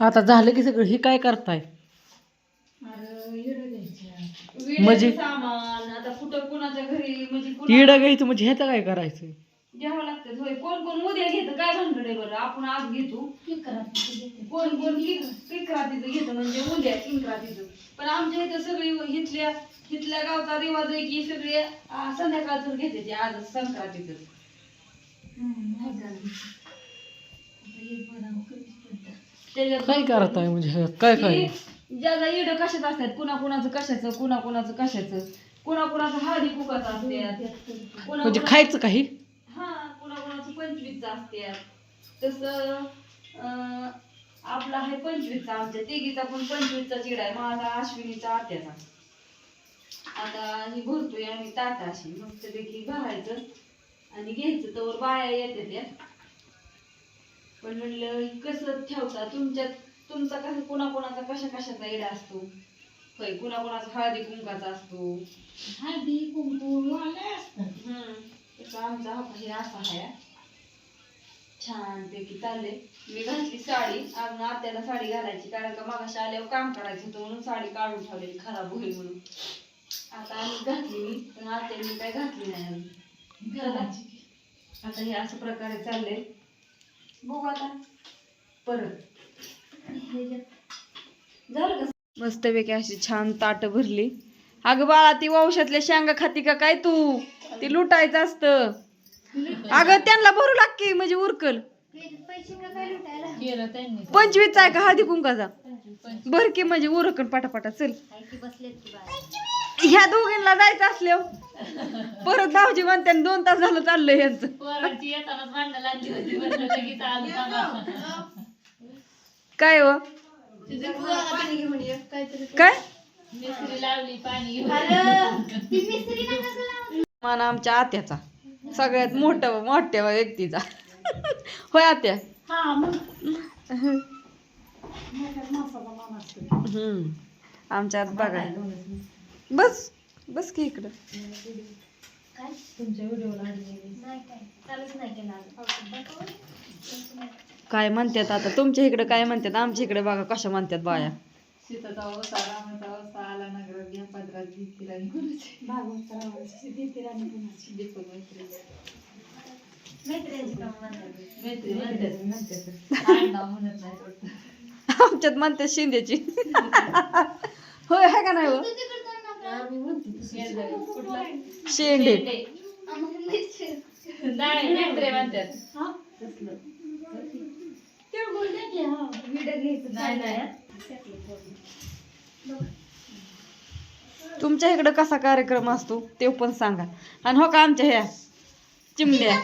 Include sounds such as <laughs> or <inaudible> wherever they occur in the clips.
आता झालं की सगळं हे काय करताय? म्हणजे? सामान आता कुठं कुणाच्या घरी म्हणजे कुणा- तिडं घ्यायचं म्हणजे ह्याचं काय करायचं घ्यावं लागतं होय. कोण कोण उद्या घेतं? काय भानगड आहे बरं? आपण आज घेतो. कोण कोण किंक्रातीचं घेतं म्हणजे उद्या किंक्रातीचं पण आमच्या इथं सगळी इथल्या इथल्या गावचा रिवाज आहे की सगळे आ, संध्याकाळचं घेते ते आज संक्रांतीचं. त्याच्यात काय करताय म्हणजे? काय काय? की ज्यादा इड कशात असतात? कुणा कुणाचं कशाचं? कुणा कुणाचं कशाचं? कुणा कुणाचं हळदी कुकाचं असतात. कुणा म्हणजे खायचं काही? हा कुणा कुणाचं पंचवीसचं असतात. तसं अं, आपला आहे पंचवीसचा आमच्या तिघीचा पण पंचवीसचा चिडा आहे. माझा अश्विनीचा आत्याचा. आता ही भरतोय आम्ही ताटा अशी मस्तपैकी भरायचं आणि घ्यायचं. तर बाया येते त्या पण म्हणलं कसं ठेवता? तुमच्यात तुमचा कसं कुणाकुणाचा कशा कशाचा इडा असतो? होय कुणाकुणाचा हळदी कुंकाचा असतो. हळदी कुंकू वाले असतात. हम्म आमचा हा हे असा आहे. छान पैकी चालले मी घातली साडी. अजून आत्याला साडी घालायची कारण का मागाशी आल्यावर काम करायचं होतं म्हणून साडी काढून ठेवलेली खराब होईल म्हणून. आता आम्ही घातली मी पण आत्याने काय घातली नाही घालायची आता हे असं प्रकारे चाललंय. बघू आता. परत. झालं का? मस्तपैकी अशी छान ताट भरली. अगं बाळा ती वंशातल्या शेंगा खाती का काय तू? ती लुटायचं असतं. अगं त्यांना भरू लाग की म्हणजे उरकल. पंचवीसचा आहे का? हळदी कुंकाचा भर की म्हणजे उरकल पाटापाटा. चल. ह्या दोघींना जायचं असल्यावर. परत भाऊजी म्हणते दोन तास झालं चाललंय यांचं. पोरांची येतानाच भांडणं लागली होती म्हणलं लगेच आलं सांगा. काय हो? काय? मिस्त्री लावली पाणी घेऊन. मान आमच्या आत्याचा. सगळ्यात मोठ्या मोठ्या व्यक्तीचा. होय आत्या? हा मग. हम्म. आमच्यात बघा. बस. बस की इकडं. काय? म्हणतात आता? तुमच्या इकडे काय म्हणतात? आमच्या इकडे बघा कशा म्हणतात बाया. आमच्यात म्हणतात शिंदेची. होय आहे का नाही हो? शेंडे. नाही मेत्रे म्हणतात. नाही नाही तुमच्या इकडे कसा कार्यक्रम असतो ते पण सांगा. आणि हो का आमच्या ह्या चिमण्या?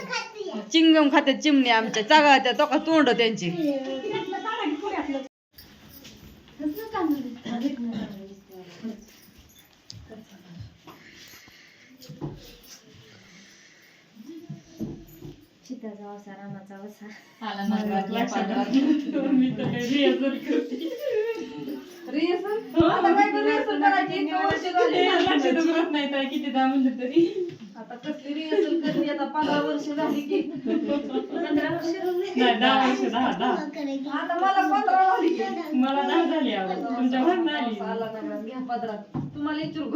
चिंगम खात्यात चिमण्या आमच्या चागाळत्या तो का तोंड त्यांची. आला माझा लक्षात आलं. मी तर काही rehearsal करते. लक्षात उतरत नाही ताई, कितीदा म्हणलं तरी. आता कसली रिहर्सल करली आता पंधरा वर्ष झाली की. पंधरा वर्ष झाली. नाही दहा वर्ष दहा दहा. आता मला पंधरा झाली की. मला दहा झाली आवड तुमच्या भाग आली. घ्या पदरात. तुम्हाला इचरू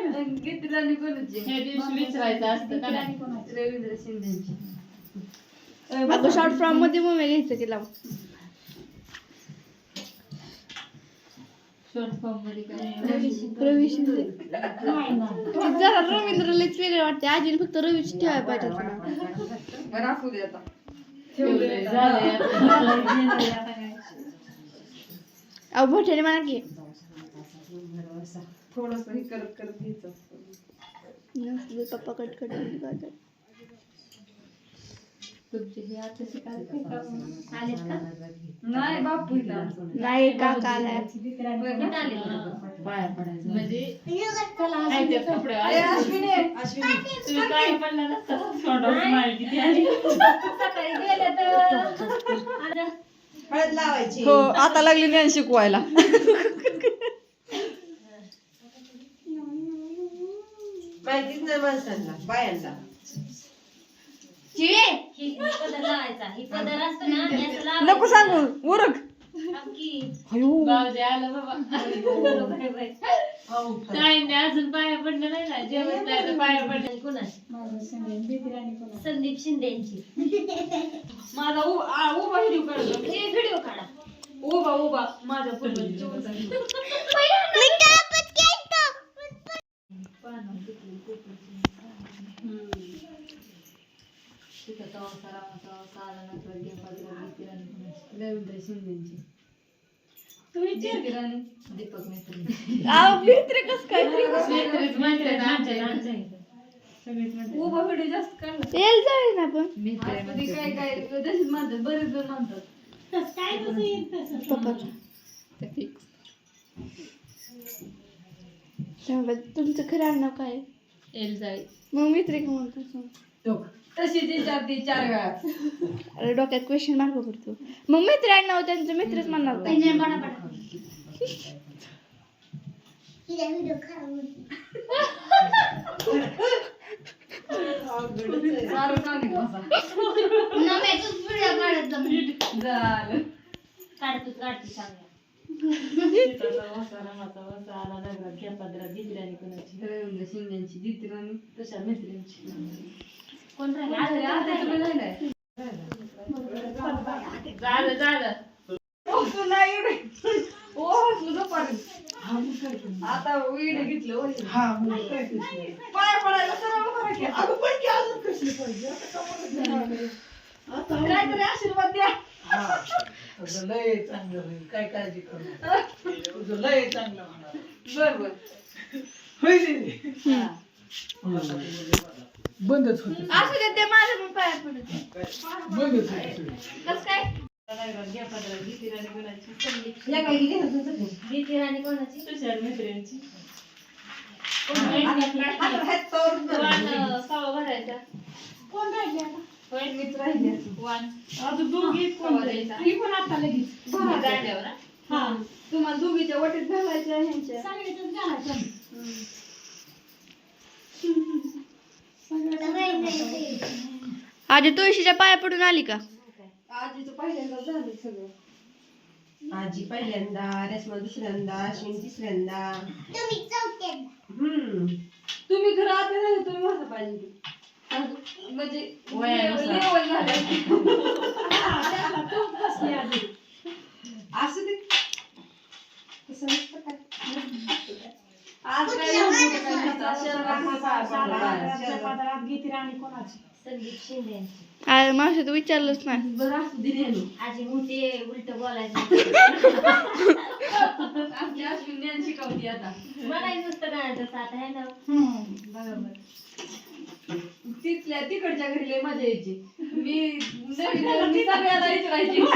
घेतला कोणाची हे दिवशी विचारायचं असतं का नाही रवींद्र शिंदेची अगं शॉर्ट फ्रॉममध्ये मग घ्यायचं तिला शॉर्ट फॉर्ममध्ये काय रवी शिंदे ते जरा रवींद्रलाच वेगळे वाटते आजीने फक्त रवीच ठेवायला पाहिजे होतं ना. राखू दे आता ठेवलंय, झालंय आता. अहो भोट्याने म्हणा की थोडस हे करत करत घ्यायचं नसले पप्पा कट कट करतात तुमचे हे का? नाही बापू. नाही पडायचं. म्हणजे काय पडला नसता <laughs> हळद लावायची. हो आता लागली ज्ञान शिकवायला. माहितीच नाही माणसांना बायांना. नको सांगू उरक अयो. भाऊजी आलं बाबा. Bye bye. काय नाही अजून पाया पडलं नाही ना जेवण नाही तर पाया पडलं. कुणाची संदीप शिंदेची. माझा उ- आ, उभा व्हिडिओ काढतो व्हिडिओ काढा. उभा शिंदेची दीपक मित्र कस काय. उभा व्हिडिओ जास्त काढला जाईल ना पण काय काय म्हणतात बरेच जण म्हणतात पप्पाचा त्यामुळे तुमचं खरं नाव काय आहे? एलजाई मग मित्र का म्हणतो तशी विचारते चार वेळा. अरे डोक्यात क्वेश्चन मार्क पडतो मग मित्र नाव त्यांचं मित्रच म्हणणार का? सारं सांगितलं बसा. झालं. काढतो काढतो सांगा कोण राहिले? आता झालं विडे घेतलं. पाया पडायला. काहीतरी आशीर्वाद द्या. तुझं लय चांगलं होईल. काय काळजी करू नका. तुझं लय चांगलं होणार. बर बर. दीदी? बंदच होते असू दे ते माझ्या पण पाया पडत बंदच होते सगळं. कस काय या काही घे ना तुझं घे. भीती राणी कोणाची. सवा भरायचा कोण राहिले आता होय मीच राहिली अजून. वन सवा द्यायचा. ही पण आता लगेच दांड्यावर हा? हा. तुम्हाला दोघीच्या वटीत घालायच्या ह्यांच्या सांगितलं घालायचं आधी तुळशीच्या पाया पडून आली का? आजीचं पहिल्यांदा झालं सगळं. आजी पहिल्यांदा रेश्मा दुसऱ्यांदा अश्विन तिसऱ्यांदा. हम्म. तुम्ही खरं आता झालं तुम्ही माझं पाहिजे. म्हणजे. लेवल झालं असू दे तसं नसतं काय. आज काय अरे मावशी तू विचारलंच नाही. बरं असू दे नेलो. आजी मोठी उलट बोलायचं. आमची अश्विन ज्ञान शिकवती आता म्हणायचं नुसतं काय तसं आता आहे ना. बरोबर तिथल्या तिकडच्या घरी लय मजा यायची. मी नवीन नवीन मी सगळ्याला विचारायची. <laughs>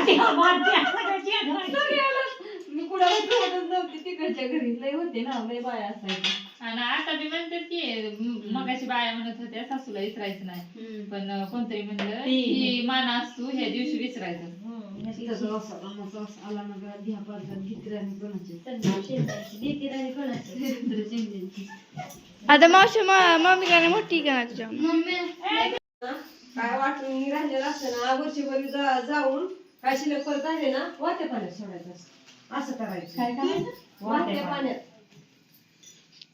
सगळ्याला मी कुणाला ठेवतच नव्हती. तिकडच्या घरी लय होते ना लय बाया असायच्या. आणि आता बी म्हणतात की मगाशी बाया म्हणत होत्या सासूला विसरायचं नाही. पण कोणतरी म्हणलं की मान असतो ह्या दिवशी विसरायचं. आता मावशी मा- मम्मी का नाही मोठी का तुझ्या काय वाटून राहिलेलं असतं ना वर्षभर जाऊन काय शिल्लक परत आले ना वाट्या पाण्यात सोडायचं. असं करायचं. काय वाट्या पाण्यात.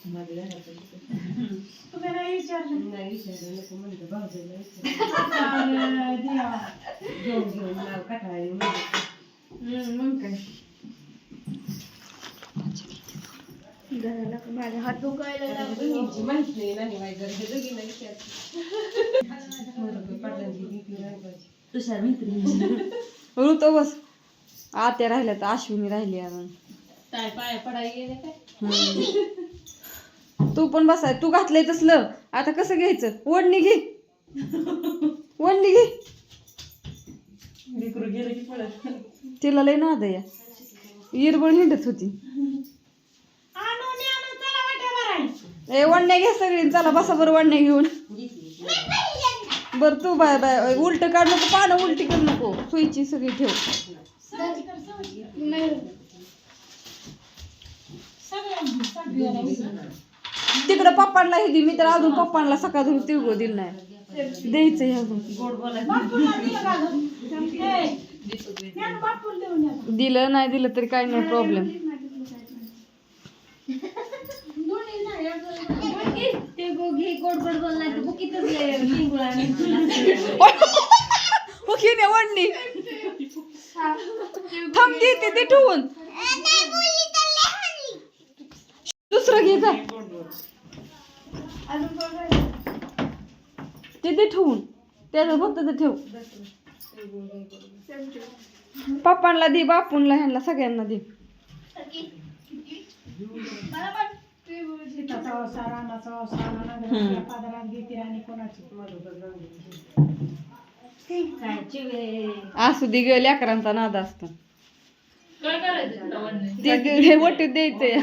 ते पुढं करा म्हणलं असतं, उलटं. असं धर त्याचा असा कामाचा असा आला ना घरात घ्या पाडतात घित्राने कोणाचे मोठं पण म्हणलं. नाही विचारलं नको म्हणलं भाऊजीला विचारलं. घेऊन घेऊन नाव कटाळी म्हणलं. हम्म, मग काय घराला का माझा हात दुखायला लागला. बहिणीची माहिती नाही. तुषार मैत्रिणी ऋतू बस आत्या राहिल्या तर अश्विनी राहिली अजून काय पाया पडायला गेले काय तू पण बसाय तू घातलंय तसलं. आता कसं घ्यायचं? ओढणी घे. ओढणी घे. तिला लय नाद या. इरबळ हिंडत होती. ए वडण्या घ्या सगळी चला बसा बरं वडण्या घेऊन. बर तू बाय बाय उलट काढ नको पानं उलटी करू नको. सुईची सगळी ठेव. तिकडं पप्पांना हे दे मी तर अजून पप्पांना सकाळ धरून तिळगो दिलं नाही. द्यायचं हे अजून. दिलं नाही दिलं तरी काही नाही प्रॉब्लेम <laughs> ओके थांब ते ते ठेवून. दुसरं घे जा. ते ते ठेवून. त्याचं फक्त ते ठेव. पप्पांना दे बापूंला ह्यांना सगळ्यांना दे. काय चिवे असू दे ग लेकरांचा नाद असतो. हे वटीत द्यायचंय.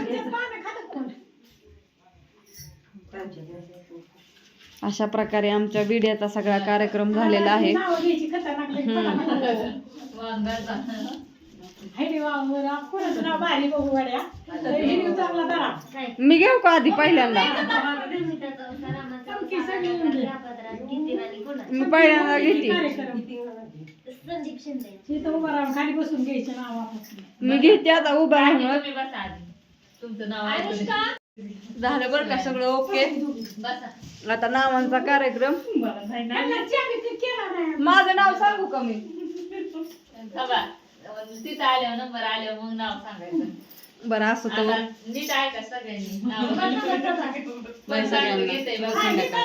अशा प्रकारे आमच्या बिड्याचा सगळा कार्यक्रम झालेला आहे. मी घेऊ का आधी पहिल्यांदा? मी पहिल्यांदा घेते. संदीप शिंदे. खाली बसून घ्यायचं नाव आपण मी घेते आता उभा राहून. तुम्ही बसा आधी. तुमचं नाव झालं बरं का सगळं ओके? बसा आता नावांचा कार्यक्रम. माझं नाव सांगू का मी. तिथं आल्यावर नंबर आल्यावर मग नाव सांगायचं. बरं असं तर नीट ऐका सगळ्यांनी. नाव <laughs> बरं, बरं, सगळ्यांना.